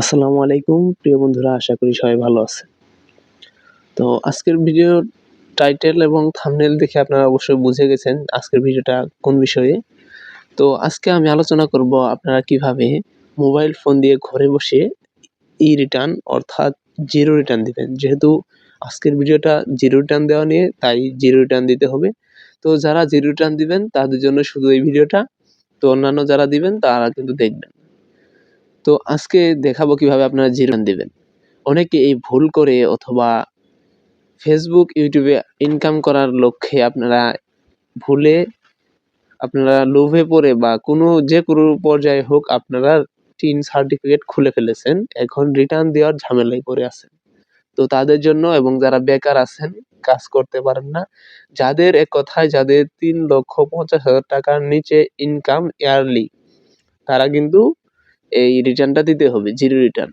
আসসালামু আলাইকুম। প্রিয় বন্ধুরা, আশা করি সবাই ভালো আছে তো আজকের ভিডিও টাইটেল এবং থামনেল দেখে আপনারা অবশ্যই বুঝে গেছেন আজকের ভিডিওটা কোন বিষয়ে। তো আজকে আমি আলোচনা করব আপনারা কীভাবে মোবাইল ফোন দিয়ে ঘরে বসে ই রিটার্ন অর্থাৎ জিরো রিটার্ন দিবেন। যেহেতু আজকের ভিডিওটা জিরো রিটার্ন দেওয়া নিয়ে, তাই জিরো রিটার্ন দিতে হবে। তো যারা জিরো রিটার্ন দিবেন, তাদের জন্য শুধু এই ভিডিওটা। তো অন্যান্য যারা দিবেন, তারা কিন্তু দেখবেন। তো আজকে দেখাবো কীভাবে আপনারা জিরো দিবেন। অনেকে এই ভুল করে অথবা ফেসবুক ইউটিউবে ইনকাম করার লক্ষ্যে আপনারা ভুলে, আপনারা লোভে পড়ে বা কোনো যে কোনো পর্যায়ে হোক আপনারা টিন সার্টিফিকেট খুলে ফেলেছেন, এখন রিটার্ন দেওয়ার ঝামেলায় পড়ে আছেন। তো তাদের জন্য এবং যারা বেকার আছেন, কাজ করতে পারেন না। যাদের এক কথায় যাদের তিন লক্ষ পঞ্চাশ হাজার টাকার নিচে ইনকাম ইয়ারলি তারা কিন্তু এই রিটার্নটা দিতে হবে জিরো রিটার্ন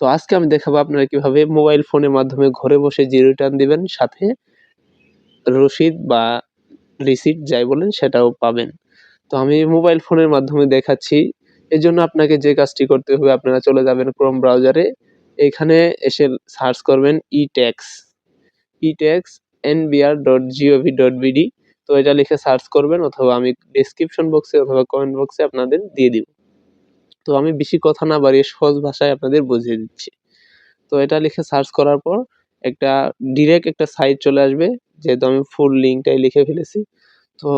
তো আজকে আমি দেখাবো আপনারা কীভাবে মোবাইল ফোনের মাধ্যমে ঘরে বসে জিরো রিটার্ন দিবেন, সাথে রসিদ বা রিসিট যাই বলেন সেটাও পাবেন। তো আমি মোবাইল ফোনের মাধ্যমে দেখাচ্ছি। এই জন্য আপনাকে যে কাজটি করতে হবে, আপনারা চলে যাবেন ক্রোম ব্রাউজারে এখানে এসে সার্চ করবেন e tax e tax n NBR dot GOV dot BD তো এটা লিখে সার্চ করবেন অথবা আমি ডিসক্রিপশন বক্সে অথবা কমেন্ট বক্সে আপনাদের দিয়ে দিব। তো আমি বেশি কথা না বাড়িয়ে সহজ ভাষায় আপনাদের বুঝিয়ে দিচ্ছি। তো এটা লিখে সার্চ করার পর একটা ডিরেক্ট একটা সাইট চলে আসবে, যেহেতু আমি ফুল লিঙ্কটাই লিখে ফেলেছি। তো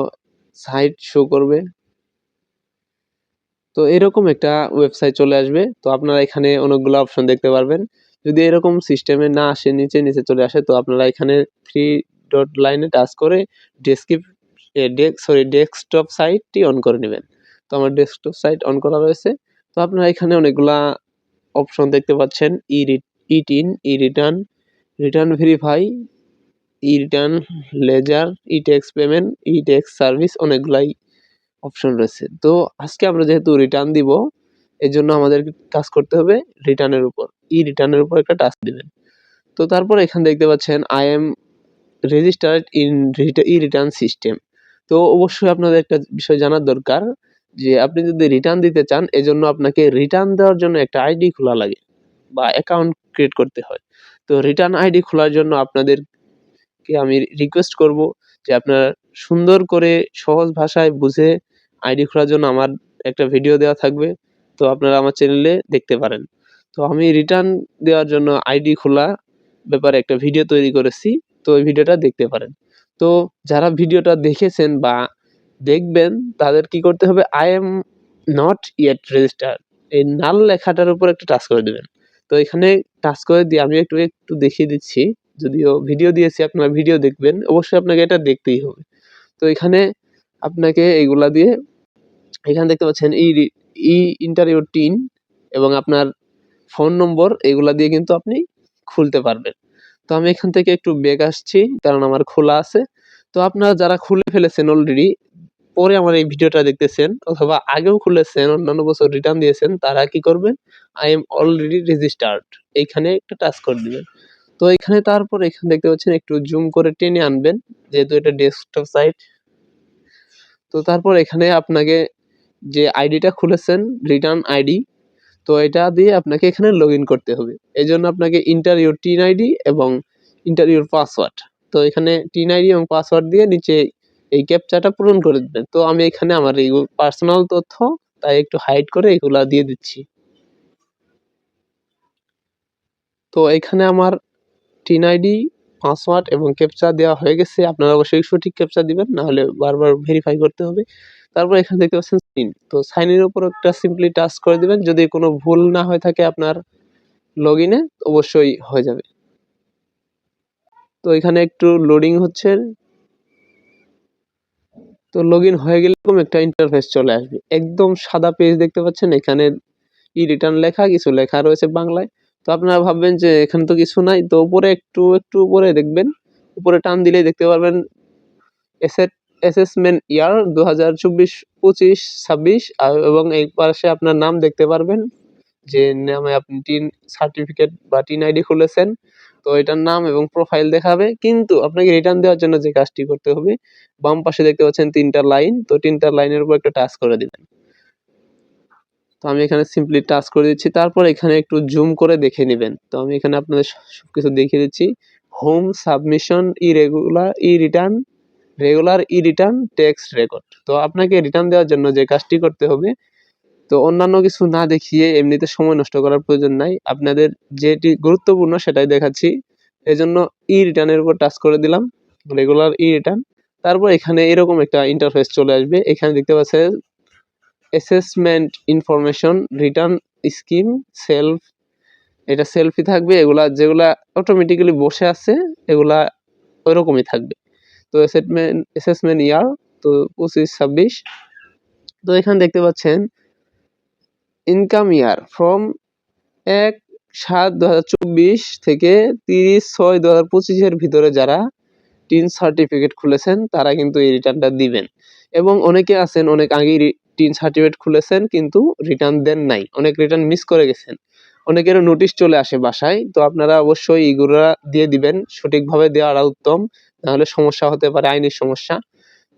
সাইট শো করবে। তো এরকম একটা ওয়েবসাইট চলে আসবে। তো আপনারা এখানে অনেকগুলো অপশন দেখতে পারবেন। যদি এরকম সিস্টেমে না আসে, নিচে নিচে চলে আসে, তো আপনারা এখানে থ্রি ডট লাইনে টাচ করে ডেস্ক্রিপ সরি ডেস্কটপ সাইটটি অন করে নেবেন। তো আমার ডেস্কটপ সাইট অন করা রয়েছে। তো আপনারা এখানে অনেকগুলা অপশন দেখতে পাচ্ছেন। E e TIN e return return verify e return ledger e tax payment e tax service অনেকগুলাই অপশন রয়েছে। তো আজকে আমরা যেহেতু রিটার্ন দিব এই জন্য আমাদের কাজ করতে হবে রিটার্নের উপর। ই রিটার্নের উপর একটা টাস্ক দিবেন। তো তারপর এখানে দেখতে পাচ্ছেন I am registered in e return system তো অবশ্যই আপনাদের একটা বিষয় জানার দরকার যে আপনি যদি রিটার্ন দিতে চান, এজন্য আপনাকে রিটার্ন দেওয়ার জন্য একটা আইডি খোলা লাগে বা অ্যাকাউন্ট ক্রিয়েট করতে হয়। তো রিটার্ন আইডি খোলার জন্য আপনাদেরকে আমি রিকোয়েস্ট করব যে আপনারা সুন্দর করে সহজ ভাষায় বুঝে আইডি খোলার জন্য আমার একটা ভিডিও দেওয়া থাকবে। তো আপনারা আমার চ্যানেলে দেখতে পারেন। তো আমি রিটার্ন দেওয়ার জন্য আইডি খোলা ব্যাপারে একটা ভিডিও তৈরি করেছি। তো ওই ভিডিওটা দেখতে পারেন। তো যারা ভিডিওটা দেখেছেন বা দেখবেন তাদের কি করতে হবে I am not yet register এই নাল লেখাটার উপর একটা টাচ করে দেবেন। তো এখানে টাচ করে দিয়ে আমি একটু একটু দেখিয়ে দিচ্ছি, যদিও ভিডিও দিয়েছি, আপনারা ভিডিও দেখবেন, অবশ্যই আপনাকে এটা দেখতেই হবে। তো এখানে আপনাকে এইগুলা দিয়ে, এখানে দেখতে পাচ্ছেন ই ই ইন্টারভিউ টিন এবং আপনার ফোন নম্বর এগুলা দিয়ে কিন্তু আপনি খুলতে পারবেন। তো আমি এখান থেকে একটু বেগ আসছি, কারণ আমার খোলা আছে। তো আপনারা যারা খুলে ফেলেছেন অলরেডি পরে আমার এই ভিডিওটা দেখতেছেন অথবা আগেও খুলেছেন, অন্যান্য বছর রিটার্ন দিয়েছেন, তারা কি করবেন? আই এম অলরেডি রেজিস্টার্ড এইখানে একটা টাচ করে দিবেন। তো এখানে তারপর এখানে দেখতে পাচ্ছেন একটু জুম করে টেনে আনবেন, যেহেতু এটা ডেস্কটপ সাইট তো তারপর এখানে আপনাকে যে আইডিটা খুলেছেন রিটার্ন আইডি, তো এটা দিয়ে আপনাকে এখানে লগ করতে হবে। এই জন্য আপনাকে ইন্টারভিউ টিন আইডি এবং ইন্টারভিউর পাসওয়ার্ড তো এখানে টিন আইডি এবং পাসওয়ার্ড দিয়ে নিচে এই ক্যাপচাটা পূরণ করে দেবেন তো আমি এখানে আমার এই পার্সোনাল তথ্য, তাই একটু হাইড করে এগুলা দিয়ে দিচ্ছি। তো এখানে আমার টিন আইডি পাসওয়ার্ড এবং ক্যাপচা দেওয়া হয়ে গেছে। আপনারা অবশ্যই সঠিক ক্যাপচা দিবেন, নাহলে বারবার ভেরিফাই করতে হবে। তারপর এখানে দেখতে পাচ্ছেন সাইন তো সাইনের উপর একটা সিম্পলি টাচ করে দিবেন। যদি কোনো ভুল না হয়ে থাকে আপনার লগ অবশ্যই হয়ে যাবে। তো এখানে একটু লোডিং হচ্ছে। তো লগ ইন হয়ে গেলে এরকম একটা ইন্টারফেস চলে আসবে। একদম সাদা পেজ দেখতে পাচ্ছেন, এখানে ই রিটার্ন লেখা, কিছু লেখা রয়েছে বাংলায়। তো আপনারা ভাববেন যে এখানে তো কিছু নাই, তো উপরে একটু একটু উপরে দেখবেন। উপরে টান দিলেই দেখতে পারবেন এসেট অ্যাসেসমেন্ট ইয়ার দু হাজার চব্বিশ, পঁচিশ, ছাব্বিশ এবং এই পাশে আপনার নাম দেখতে পারবেন, যে নামে আপনি টিন সার্টিফিকেট বা টিন আইডি খুলেছেন। তো এটার নাম এবং প্রোফাইল দেখাবে। কিন্তু আপনাকে রিটার্ন দেওয়ার জন্য যে কাজটি করতে হবে, বাম পাশে দেখতে পাচ্ছেন তিনটা লাইন তো তিনটা লাইনের উপর একটা টাচ করে দিবেন তো আমি এখানে সিম্পলি টাচ করে দিচ্ছি। তারপর এখানে একটু জুম করে দেখে নেবেন। তো আমি এখানে আপনাদের সব কিছু দেখিয়ে দিচ্ছি। Home submission e regular e return regular e return tax record তো আপনাকে রিটার্ন দেওয়ার জন্য যে কাজটি করতে হবে তো অন্যান্য কিছু না দেখিয়ে এমনিতে সময় নষ্ট করার প্রয়োজন নাই। আপনাদের যেটি গুরুত্বপূর্ণ সেটাই দেখাচ্ছি। এজন্য ই রিটার্নের উপর টাচ করে দিলাম রেগুলার ই রিটার্ন তারপর এখানে এরকম একটা ইন্টারফেস চলে আসবে। এখানে দেখতে পাচ্ছেন assessment information return scheme self এটা সেলফি থাকবে, এগুলা যেগুলা অটোমেটিক্যালি বসে আছে, এগুলা ওইরকমই থাকবে। তো অ্যাসেসমেন্ট অ্যাসেসমেন্ট ইয়ার তো পঁচিশ, ছাব্বিশ। তো এখানে দেখতে পাচ্ছেন ইনকাম ইয়ার ফ্রম এক সাত দু থেকে তিরিশ ছয় দু হাজার পঁচিশের ভিতরে যারা টিন সার্টিফিকেট খুলেছেন, তারা কিন্তু এই রিটার্নটা দিবেন। এবং অনেকে আছেন, অনেক আগেই টিন সার্টিফিকেট খুলেছেন, কিন্তু রিটার্ন দেন নাই। অনেক রিটার্ন মিস করে গেছেন। অনেকেরও নোটিশ চলে আসে বাসায়, তো আপনারা অবশ্যই এগুলা দিয়ে দিবেন। সঠিকভাবে দেওয়াটা উত্তম, নাহলে সমস্যা হতে পারে, আইনের সমস্যা।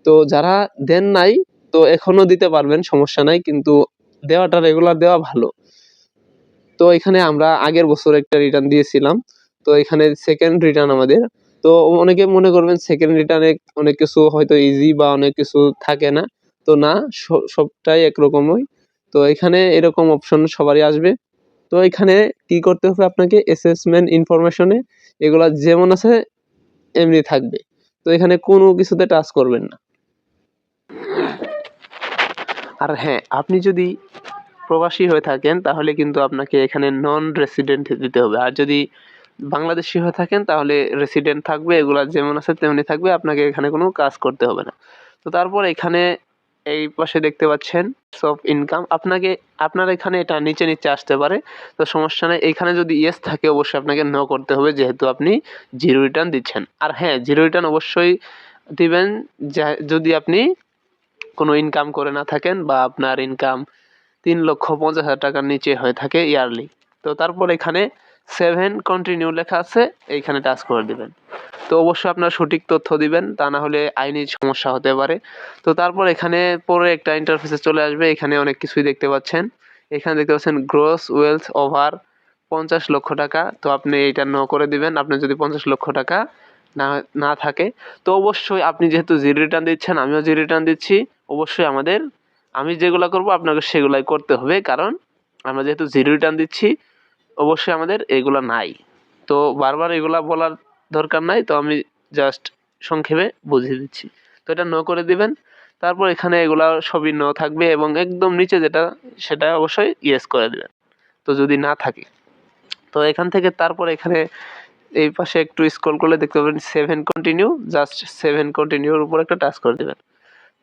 তো যারা দেন নাই, তো এখনও দিতে পারবেন, সমস্যা নাই। কিন্তু দেওয়াটা রেগুলার দেওয়া ভালো। তো এখানে আমরা আগের বছর একটা রিটার্ন দিয়েছিলাম। তো এখানে সেকেন্ড রিটার্ন আমাদের। তো অনেকে মনে করবেন সেকেন্ড রিটার্নে অনেক কিছু হয়তো ইজি বা অনেক কিছু থাকে না। তো না সবটাই একরকমই। তো এখানে এরকম অপশন সবারই আসবে। তো এখানে কি করতে হবে আপনাকে? অ্যাসেসমেন্ট ইনফরমেশনে এগুলা যেমন আছে, এমনি থাকবে। তো এখানে কোনো কিছুতে টাচ করবেন না। আর হ্যাঁ আপনি যদি প্রবাসী হয়ে থাকেন, তাহলে কিন্তু আপনাকে এখানে নন রেসিডেন্ট দিতে হবে। আর যদি বাংলাদেশি হয়ে থাকেন, তাহলে রেসিডেন্ট থাকবে, এগুলা যেমন আছে তেমনি থাকবে, আপনাকে এখানে কোনো কাজ করতে হবে না। তো তারপর এখানে এই পাশে দেখতে পাচ্ছেন সব ইনকাম আপনাকে, আপনার এখানে এটা নিচে নিচে আসতে পারে, তো সমস্যা নেই। এখানে যদি ইয়েস থাকে, অবশ্যই আপনাকে ন করতে হবে, যেহেতু আপনি জিরো রিটার্ন দিচ্ছেন। আর হ্যাঁ জিরো রিটার্ন অবশ্যই দিবেন যদি আপনি কোনো ইনকাম করে না থাকেন বা আপনার ইনকাম তিন লক্ষ পঞ্চাশ হাজার টাকার নিচে হয়ে থাকে ইয়ারলি তো তারপর এখানে সেভেন কন্টিনিউ লেখা আছে, এইখানে টাচ করে দিবেন। তো অবশ্যই আপনার সঠিক তথ্য দিবেন, তা না হলে আইনি সমস্যা হতে পারে। তো তারপর এখানে পরে একটা ইন্টারফেসে চলে আসবে, এখানে অনেক কিছুই দেখতে পাচ্ছেন। এখানে দেখতে পাচ্ছেন গ্রোস ওয়েলথ ওভার পঞ্চাশ লক্ষ টাকা। তো আপনি এইটা ন করে দিবেন, আপনি যদি পঞ্চাশ লক্ষ টাকা না না থাকে। তো অবশ্যই আপনি যেহেতু জিরো রিটার্ন দিচ্ছেন, আমিও জিরো রিটার্ন দিচ্ছি। অবশ্যই আমাদের, আমি যেগুলো করব, আপনাকে সেগুলাই করতে হবে। কারণ আমরা যেহেতু জিরো রিটার্ন দিচ্ছি, অবশ্যই আমাদের এগুলো নাই। তো বারবার এগুলা বলার দরকার নাই। তো আমি জাস্ট সংক্ষেপে বুঝিয়ে দিচ্ছি। তো এটা ন করে দিবেন। তারপর এখানে এগুলা সবই ন থাকবে এবং একদম নিচে যেটা, সেটা অবশ্যই ইয়েস করে দেবেন। তো যদি না থাকে। তো এখান থেকে তারপর এখানে এই পাশে একটু স্ক্রল করলে দেখতে পাবেন save and continue just save and কন্টিনিউর উপর একটা টাচ করে দেবেন।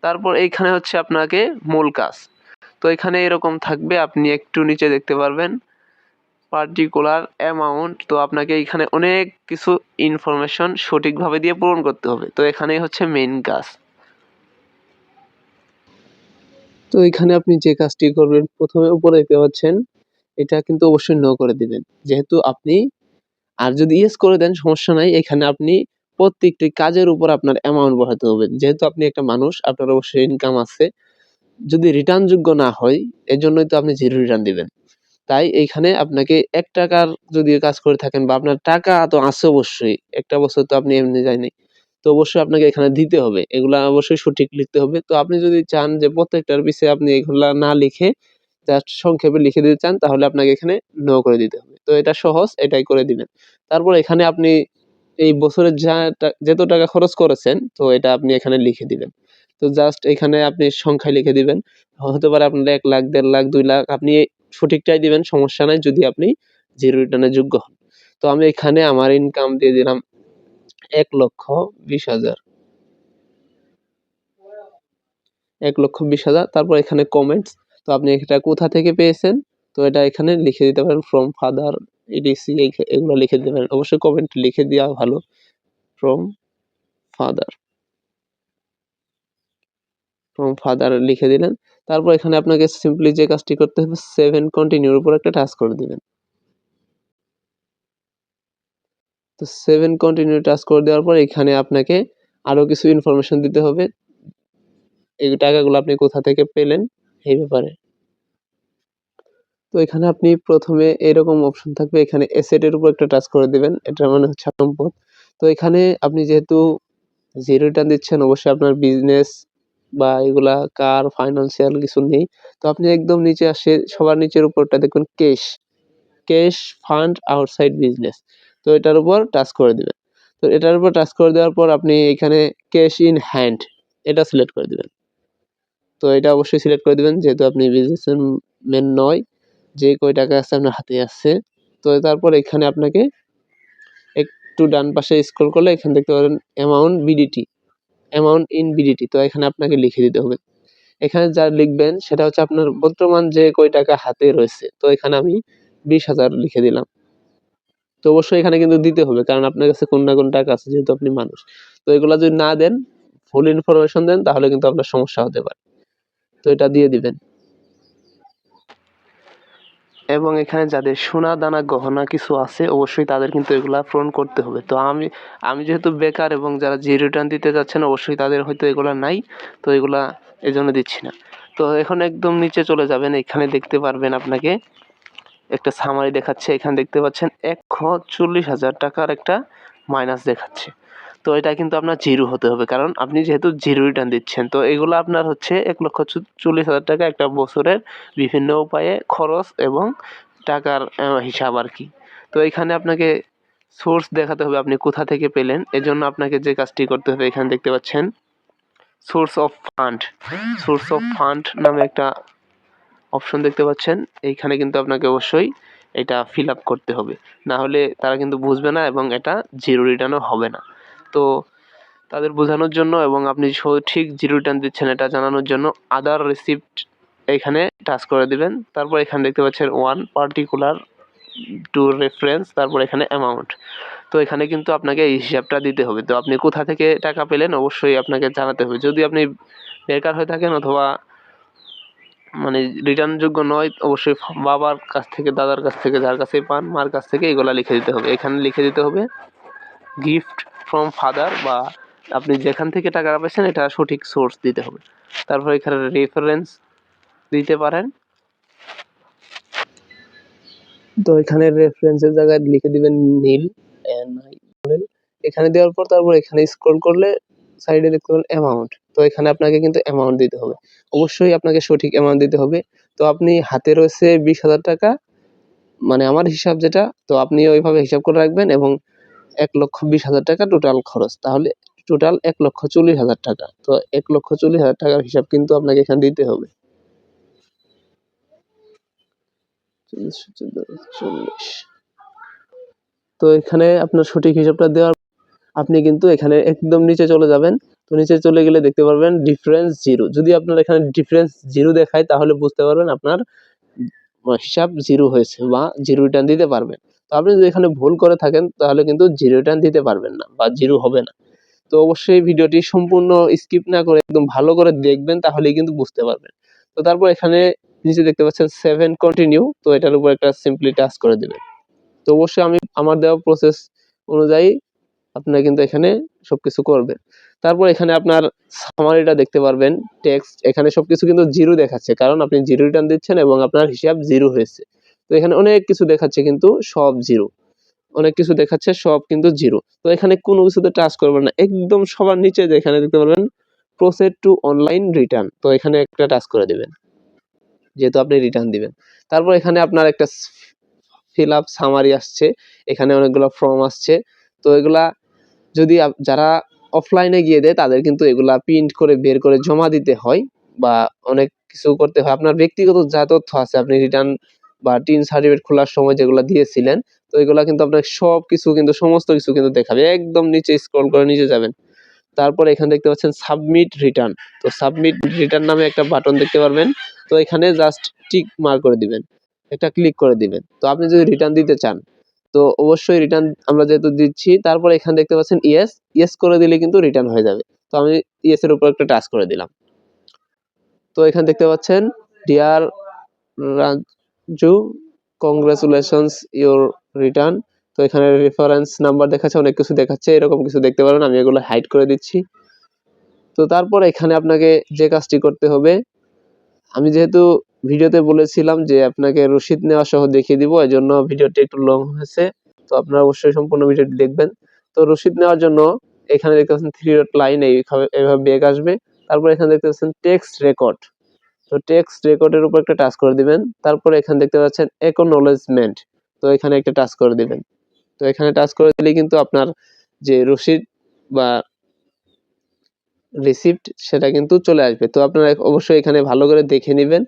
তারপর এইখানে হচ্ছে আপনাকে মূল কাজ। তো এখানে এরকম থাকবে, আপনি একটু নিচে দেখতে পারবেন পার্টিকুলার অ্যামাউন্ট তো আপনাকে এখানে অনেক কিছু ইনফরমেশন সঠিকভাবে দিয়ে পূরণ করতে হবে। তো এখানেই হচ্ছে মেইন কাজ। তো এখানে আপনি যে কাজটি করবেন, প্রথমে উপরে দেখতে পাচ্ছেন, এটা কিন্তু অবশ্যই ন করে দিবেন। যেহেতু আপনি আর যদি ইয়েস করে দেন, সমস্যা নাই। এখানে আপনি প্রত্যেকটি কাজের উপর আপনার অ্যামাউন্ট বসাতে হবে। যেহেতু আপনি একটা মানুষ, আপনার অবশ্যই ইনকাম আছে। যদি রিটার্ন যোগ্য না হয়, এজন্যই তো আপনি জিরো রিটার্ন দিবেন। তাই এইখানে আপনাকে এক টাকার যদি কাজ করে থাকেন বা আপনার টাকা তো আছে অবশ্যই, একটা বছর তো আপনি এমনি যায়নি। তো অবশ্যই আপনাকে এখানে দিতে হবে। এগুলা অবশ্যই সঠিক লিখতে হবে। তো আপনি যদি চান যে প্রত্যেকটার পিছিয়ে আপনি এগুলা না লিখে জাস্ট সংক্ষেপে লিখে দিতে চান, তাহলে আপনাকে এখানে ন করে দিতে হবে। তো এটা সহজ, এটাই করে দিবেন। তারপর এখানে আপনি এই বছরের যা যত টাকা খরচ করেছেন, তো এটা আপনি এখানে লিখে দিবেন। তো জাস্ট এখানে আপনি সংখ্যায় লিখে দিবেন। হতে পারে আপনার এক লাখ, দেড় লাখ, দুই লাখ, আপনি সঠিকটাই দিবেন, সমস্যা নাই, যদি আপনি জিরো রিটার্নের যোগ্য হন। তো আমি এখানে আমার ইনকাম দিয়ে দিলাম এক লক্ষ বিশ হাজার। এক লক্ষ বিশ হাজার, তারপর এখানে কমেন্টস তো আপনি এটা কোথা থেকে পেয়েছেন? তো এটা এখানে লিখে দিতে পারেন ফ্রম ফাদার ইডিসি এগুলো লিখে দিতে পারেন। অবশ্যই কমেন্ট লিখে দেওয়া ভালো। ফ্রম ফাদার ফ্রম ফাদার লিখে দিলেন। তারপর এখানে আপনাকে সিম্পলি যে কাজটি করতে হবে সেভেন কন্টিনিউর উপর একটা টাচ করে দিবেন তো সেভেন কন্টিনিউ টাচ করে দেওয়ার পর এখানে আপনাকে আরও কিছু ইনফরমেশন দিতে হবে। এই টাকাগুলো আপনি কোথা থেকে পেলেন? এই ব্যাপারে। তো এখানে আপনি প্রথমে এরকম অপশন থাকবে, এখানে এসেটের উপর একটা টাচ করে দিবেন, এটা মানে হচ্ছে সম্পদ। তো এখানে আপনি যেহেতু জিরো রিটার্ন দিচ্ছেন, অবশ্যই আপনার বিজনেস বা এগুলা কার ফাইন্যান্সিয়াল কিছু নেই। তো আপনি একদম নিচে আসে, সবার নিচের উপরটা দেখবেন cash cash fund outside business তো এটার উপর টাচ করে দিবেন। তো এটার উপর টাচ করে দেওয়ার পর আপনি এখানে ক্যাশ ইন হ্যান্ড এটা সিলেক্ট করে দিবেন। তো এটা অবশ্যই সিলেক্ট করে দিবেন, যেহেতু আপনি বিজনেসের মেন নয়, যে কয় টাকা আছে আপনার হাতে আছে। তো তারপর এখানে আপনাকে একটু ডান পাশে স্ক্রল করলে এখানে দেখতে পারেন amount BDT amount in BDT তো এখানে আপনাকে লিখে দিতে হবে। এখানে যা লিখবেন সেটা হচ্ছে আপনার বর্তমান যে কয় টাকা হাতে রয়েছে, তো এখানে আমি বিশ হাজার লিখে দিলাম। তো অবশ্যই এখানে কিন্তু দিতে হবে, কারণ আপনার কাছে কোন না কোন টাকা আছে, যেহেতু আপনি মানুষ। তো এগুলো যদি না দেন ফুল ইনফরমেশন দেন, তাহলে কিন্তু আপনার সমস্যা হতে পারে। তো এটা দিয়ে দিবেন। এবং এখানে যাদের সোনা দানা গহনা কিছু আছে, অবশ্যই তাদের কিন্তু এগুলা পূরণ করতে হবে। তো আমি আমি যেহেতু বেকার এবং যারা জি রিটার্ন দিতে যাচ্ছেন, অবশ্যই তাদের হয়তো এগুলা নাই, তো এগুলা এই জন্য দিচ্ছি না। তো এখন একদম নিচে চলে যাবেন, এখানে দেখতে পারবেন আপনাকে একটা সামারি দেখাচ্ছে। এখানে দেখতে পাচ্ছেন, এক চল্লিশ হাজার টাকার একটা মাইনাস দেখাচ্ছে। তো এটা কিন্তু আপনার জিরো হতে হবে। কারণ আপনি যেহেতু জিরো রিটার্ন দিচ্ছেন, তো এগুলো আপনার হচ্ছে এক লক্ষ চল্লিশ হাজার টাকা একটা বছরের বিভিন্ন উপায়ে খরচ এবং টাকার হিসাব আর কি। তো এখানে আপনাকে সোর্স দেখাতে হবে আপনি কোথা থেকে পেলেন। এজন্য আপনাকে যে কাজটি করতে হবে এখানে দেখতে পাচ্ছেন source of fund source of fund নামে একটা অপশন দেখতে পাচ্ছেন। এইখানে কিন্তু আপনাকে অবশ্যই এটা ফিল আপ করতে হবে। না হলে তারা কিন্তু বুঝবে না এবং এটা জিরো রিটার্নও হবে না। তো তাদের বোঝানোর জন্য এবং আপনি সঠিক জিরো রিটার্ন দিচ্ছেন এটা জানানোর জন্য আদার রিসিপ্ট এখানে টাচ করে দিবেন। তারপর এখানে দেখতে পাচ্ছেন ওয়ান পার্টিকুলার টু রেফারেন্স তারপর এখানে অ্যামাউন্ট তো এখানে কিন্তু আপনাকে এই হিসাবটা দিতে হবে। তো আপনি কোথা থেকে টাকা পেলেন অবশ্যই আপনাকে জানাতে হবে। যদি আপনি বেকার হয়ে থাকেন অথবা মানে রিটার্নযোগ্য নয়, অবশ্যই বাবার কাছ থেকে, দাদার কাছ থেকে, যার কাছেই পান, মার কাছ থেকে এগুলা লিখে দিতে হবে। এখানে লিখে দিতে হবে গিফট ফ্রম ফাদার বা আপনি যেখান থেকে টাকাটা পেয়েছেন এটা সঠিক সোর্স দিতে হবে। তারপর এখানে রেফারেন্স দিতে পারেন। তো এখানে রেফারেন্সের জায়গায় লিখে দিবেন নীল এখানে দেওয়ার পর তারপর এখানে স্ক্রল করলে সাইডে দেখতে পাবেন অ্যামাউন্ট তো এখানে আপনাকে কিন্তু অ্যামাউন্ট দিতে হবে। অবশ্যই আপনাকে সঠিক অ্যামাউন্ট দিতে হবে। তো আপনি হাতে রয়েছে বিশ হাজার টাকা। মানে আমার হিসাব যেটা, তো আপনি ওইভাবে হিসাব করে রাখবেন এবং এক লক্ষ বিশ হাজার টাকা টোটাল খরচ। তাহলে টোটাল এক লক্ষ চল্লিশ হাজার টাকা। তো এক লক্ষ চল্লিশ হাজার টাকার হিসাব কিন্তু আপনাকে এখানে দিতে হবে। চল্লিশ তো এখানে আপনার সঠিক হিসাবটা দেওয়ার আপনি কিন্তু এখানে একদম নিচে চলে যাবেন। তো নিচে চলে গেলে দেখতে পারবেন ডিফারেন্স জিরো যদি আপনার এখানে ডিফারেন্স জিরো দেখায়, তাহলে বুঝতে পারবেন আপনার হিসাব জিরো হয়েছে বা জিরো রিটার্ন দিতে পারবেন। তো আপনি যদি এখানে ভুল করে থাকেন, তাহলে কিন্তু জিরো রিটার্ন দিতে পারবেন না বা জিরো হবে না। তো অবশ্যই ভিডিওটি সম্পূর্ণ স্কিপ না করে একদম ভালো করে দেখবেন, তাহলেই কিন্তু বুঝতে পারবেন। তো তারপর এখানে নিচে দেখতে পাচ্ছেন সেভেন কন্টিনিউ তো এটার উপর একটা সিম্পলি টাচ করে দেবেন। তো অবশ্যই আমি আমার দেওয়া প্রসেস অনুযায়ী আপনারা কিন্তু এখানে সবকিছু করবেন। তারপর এখানে আপনার সামারিটা দেখতে পারবেন টেক্সট এখানে সবকিছু কিন্তু জিরো দেখাচ্ছে, কারণ আপনি জিরো রিটার্ন দিচ্ছেন এবং আপনার হিসাব জিরো হয়েছে। তো এখানে অনেক কিছু দেখাচ্ছে কিন্তু সব জিরো। অনেক কিছু দেখাচ্ছে, সব কিন্তু জিরো। তো এখানে কোনো কিছুতে টাচ করবেন না। একদম সবার নিচে যে এখানে দেখতে পারবেন প্রসেড টু অনলাইন রিটার্ন তো এখানে একটা টাচ করে দেবেন, যেহেতু আপনি রিটার্ন দিবেন। তারপর এখানে আপনার একটা ফিল আপ সামারি আসছে। এখানে অনেকগুলো ফর্ম আসছে। তো এগুলা যদি যারা অফলাইনে গিয়ে দেয়, তাদের কিন্তু এগুলা প্রিন্ট করে বের করে জমা দিতে হয় বা অনেক কিছু করতে হয়। আপনার ব্যক্তিগত যা তথ্য আছে, আপনি রিটার্ন বা টিন সার্টিফিকেট খোলার সময় যেগুলো দিয়েছিলেন, তো এগুলা কিন্তু আপনার সব কিছু কিন্তু সমস্ত কিছু কিন্তু দেখাবে। একদম নিচে স্ক্রল করে নিচে যাবেন। তারপর এখানে দেখতে পাচ্ছেন সাবমিট রিটার্ন তো সাবমিট রিটার্ন নামে একটা বাটন দেখতে পারবেন। তো এখানে জাস্ট টিক মার্ক করে দিবেন। একটা ক্লিক করে দিবেন। তো আপনি যদি রিটার্ন দিতে চান, তো অবশ্যই রিটার্ন আমরা যেহেতু দিচ্ছি, তারপর এখানে দেখতে পাচ্ছেন ইয়েস ইয়েস করে দিলে কিন্তু রিটার্ন হয়ে যাবে। তো আমি ইয়েস এর উপর একটা টাচ করে দিলাম। তো এখানে দেখতে পাচ্ছেন dear Raju congratulations your return তো এখানে রেফারেন্স নাম্বার দেখাচ্ছে, অনেক কিছু দেখাচ্ছে, এরকম কিছু দেখতে পারেন, আমি এগুলো হাইড করে দিচ্ছি। তো তারপর এখানে আপনাকে যে কাজটি করতে হবে, আমি যেহেতু ভিডিওতে বলেছিলাম যে আপনাকে রসিদ নেওয়া সহ দেখিয়ে দিব এই জন্য ভিডিওটি একটু লং হয়েছে, তো আপনারা অবশ্যই সম্পূর্ণ ভিডিওটি দেখবেন। তো রসিদ নেওয়ার জন্য এখানে দেখতে পাচ্ছেন থ্রি ডট লাইন এইভাবে বেগ আসবে। তারপর এখানে দেখতে পাচ্ছেন টেক্সট রেকর্ড তো টেক্সট রেকর্ডের উপর একটা টাচ করে দিবেন। তারপরে এখানে দেখতে পাচ্ছেন একনোলেজমেন্ট তো এখানে একটা টাচ করে দিবেন। তো এখানে টাচ করে দিলে কিন্তু আপনার যে রসিদ বা রিসিপ্ট সেটা কিন্তু চলে আসবে। তো আপনারা অবশ্যই এখানে ভালো করে দেখে নেবেন।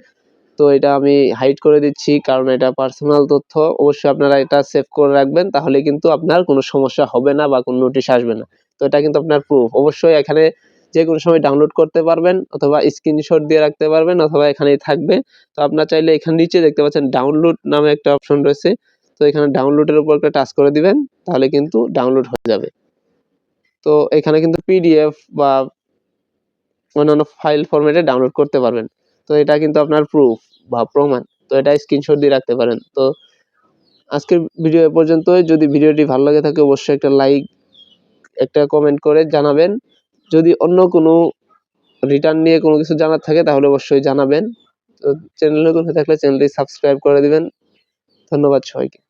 তো এটা আমি হাইড করে দিচ্ছি কারণ এটা পার্সোনাল তথ্য। অবশ্যই আপনারা এটা সেভ করে রাখবেন তাহলে কিন্তু আপনার কোনো সমস্যা হবে না বা কোনো নোটিশ আসবে না। তো এটা কিন্তু আপনার প্রুফ অবশ্যই এখানে যে কোনো সময় ডাউনলোড করতে পারবেন অথবা স্ক্রিনশট দিয়ে রাখতে পারবেন অথবা এখানেই থাকবে। তো আপনার চাইলে এখানে নিচে দেখতে পাচ্ছেন ডাউনলোড নামে একটা অপশন রয়েছে। তো এখানে ডাউনলোডের উপর একটা টাচ করে দিবেন, তাহলে কিন্তু ডাউনলোড হয়ে যাবে। তো এখানে কিন্তু পিডিএফ বা অন্যান্য ফাইল ফরম্যাটে ডাউনলোড করতে পারবেন। তো এটা কিন্তু আপনার প্রুফ বা প্রমাণ। তো এটা স্ক্রিনশট দিয়ে রাখতে পারেন। তো আজকের ভিডিও এ পর্যন্তই। যদি ভিডিওটি ভালো লাগে থাকে, অবশ্যই একটা লাইক একটা কমেন্ট করে জানাবেন। যদি অন্য কোনো রিটার্ন নিয়ে কোনো কিছু জানার থাকে, তাহলে অবশ্যই জানাবেন। তো চ্যানেল নতুন হয়ে থাকলে চ্যানেলটি সাবস্ক্রাইব করে দেবেন। ধন্যবাদ সবাইকে।